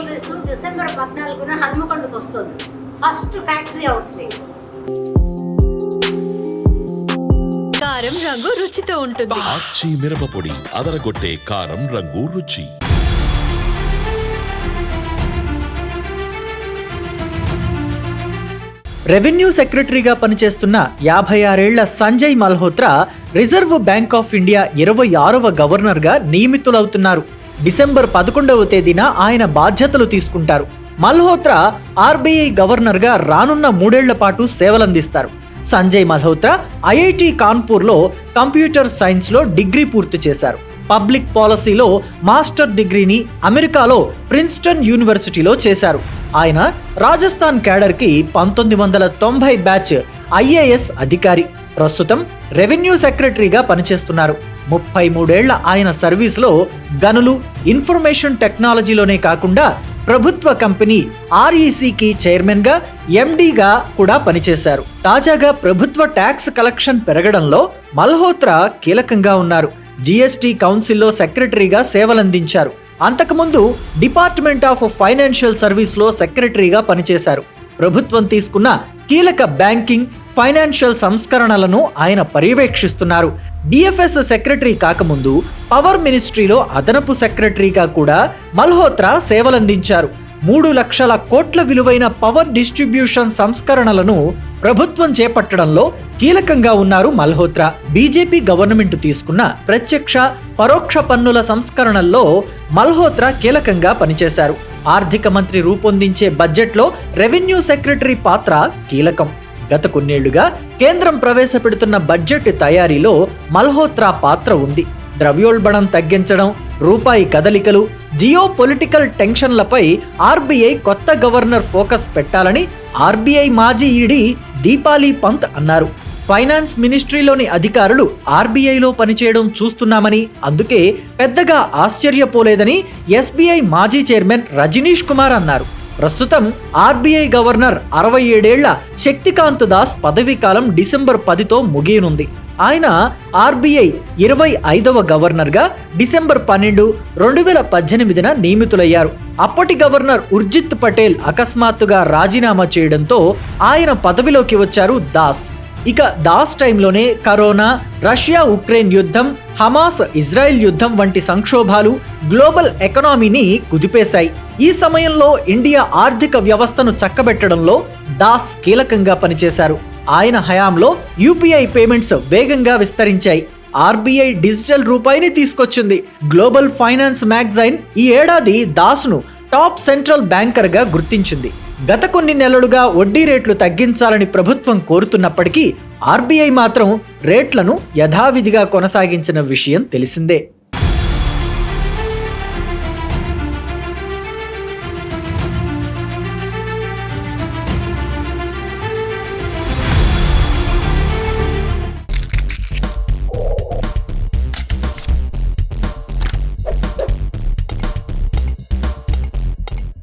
Jewelleries December పద్నాలుగున హన్మకొండకు వస్తుంది. First factory outlet కారం రంగు రుచితో ఉంటుంది. ఆచి మిరపపొడి అదరగొట్టే కారం రంగు రుచి. రెవెన్యూ సెక్రటరీగా పనిచేస్తున్న యాభై ఆరేళ్ళ Sanjay Malhotra Reserve Bank of India ఇరవై ఆరవ గవర్నర్గా నియమితులవుతున్నారు. డిసెంబర్ పదకొండవ తేదీన ఆయన బాధ్యతలు తీసుకుంటారు. మల్హోత్రా ఆర్బీఐ గవర్నర్గా రానున్న మూడేళ్ళ పాటు సేవలందిస్తారు. సంజయ్ మల్హోత్రా ఐఐటి కాన్పూర్లో కంప్యూటర్ సైన్స్లో డిగ్రీ పూర్తి చేశారు. పబ్లిక్ పాలసీలో మాస్టర్ డిగ్రీని అమెరికాలో ప్రిన్స్టన్ యూనివర్సిటీలో చేశారు. ఆయన రాజస్థాన్ క్యాడర్కి పంతొమ్మిది వందల తొంభై బ్యాచ్ ఐఏఎస్ అధికారి. ప్రస్తుతం రెవెన్యూ సెక్రటరీగా పనిచేస్తున్నారు. ముప్పై మూడేళ్ళ ఆయన సర్వీస్లో గనులు ఇన్ఫర్మేషన్ టెక్నాలజీలోనే కాకుండా ప్రభుత్వ కంపెనీ ఆర్ఈసికి చైర్మన్గా ఎండీగా కూడా పనిచేశారు. తాజాగా ప్రభుత్వ ట్యాక్స్ కలెక్షన్ పెరగడంలో మల్హోత్రా కీలకంగా ఉన్నారు. జీఎస్టీ కౌన్సిల్లో సెక్రటరీగా సేవలందించారు. అంతకుముందు డిపార్ట్మెంట్ ఆఫ్ ఫైనాన్షియల్ సర్వీస్లో సెక్రటరీగా పనిచేశారు. ప్రభుత్వం తీసుకున్న కీలక బ్యాంకింగ్ ఫైనాన్షియల్ సంస్కరణలను ఆయన పర్యవేక్షిస్తున్నారు. డిఎఫ్ఎస్ సెక్రటరీ కాకముందు పవర్ మినిస్ట్రీలో అదనపు సెక్రటరీగా కూడా మల్హోత్రా సేవలందించారు. మూడు లక్షల కోట్ల విలువైన పవర్ డిస్ట్రిబ్యూషన్ సంస్కరణలను ప్రభుత్వం చేపట్టడంలో కీలకంగా ఉన్నారు మల్హోత్రా. బీజేపీ గవర్నమెంట్ తీసుకున్న ప్రత్యక్ష పరోక్ష పన్నుల సంస్కరణల్లో మల్హోత్రా కీలకంగా పనిచేశారు. ఆర్థిక మంత్రి రూపొందించే బడ్జెట్లో రెవెన్యూ సెక్రటరీ పాత్ర కీలకం. గత కొన్నేళ్ళుగా కేంద్రం ప్రవేశపెడుతున్న బడ్జెట్ తయారీలో మల్హోత్రా పాత్ర ఉంది. ద్రవ్యోల్బణం తగ్గించడం రూపాయి కదలికలు జియో పొలిటికల్ టెన్షన్లపై ఆర్బీఐ కొత్త గవర్నర్ ఫోకస్ పెట్టాలని ఆర్బీఐ మాజీ ఈడీ దీపాలి పంత్ అన్నారు. ఫైనాన్స్ మినిస్ట్రీలోని అధికారులు ఆర్బీఐలో పనిచేయడం చూస్తున్నామని అందుకే పెద్దగా ఆశ్చర్యపోలేదని ఎస్బీఐ మాజీ చైర్మన్ రజనీష్ కుమార్ అన్నారు. ప్రస్తుతం ఆర్బీఐ గవర్నర్ అరవై ఏడేళ్ళ శక్తికాంత్ దాస్ పదవీకాలం డిసెంబర్ పదితో ముగియనుంది. ఆయన ఆర్బీఐ ఇరవై ఐదవ గవర్నర్గా డిసెంబర్ పన్నెండు రెండు వేల పద్దెనిమిదిన నియమితులయ్యారు. అప్పటి గవర్నర్ ఉర్జిత్ పటేల్ అకస్మాత్తుగా రాజీనామా చేయడంతో ఆయన పదవిలోకి వచ్చారు దాస్. ఇక దాస్ టైంలోనే కరోనా రష్యా ఉక్రెయిన్ యుద్ధం హమాస్ ఇజ్రాయెల్ యుద్ధం వంటి సంక్షోభాలు గ్లోబల్ ఎకనామీని కుదిపేశాయి. ఈ సమయంలో ఇండియా ఆర్థిక వ్యవస్థను చక్కబెట్టడంలో దాస్ కీలకంగా పనిచేశారు. ఆయన హయాంలో యూపీఐ పేమెంట్స్ వేగంగా విస్తరించాయి. ఆర్బీఐ డిజిటల్ రూపాయిని తీసుకొచ్చింది. గ్లోబల్ ఫైనాన్స్ మ్యాగజైన్ ఈ ఏడాది దాస్ను టాప్ సెంట్రల్ బ్యాంకర్గా గుర్తించింది. గత కొన్ని నెలలుగా వడ్డీ రేట్లు తగ్గించాలని ప్రభుత్వం కోరుతున్నప్పటికీ ఆర్బీఐ మాత్రం రేట్లను యథావిధిగా కొనసాగించిన విషయం తెలిసిందే.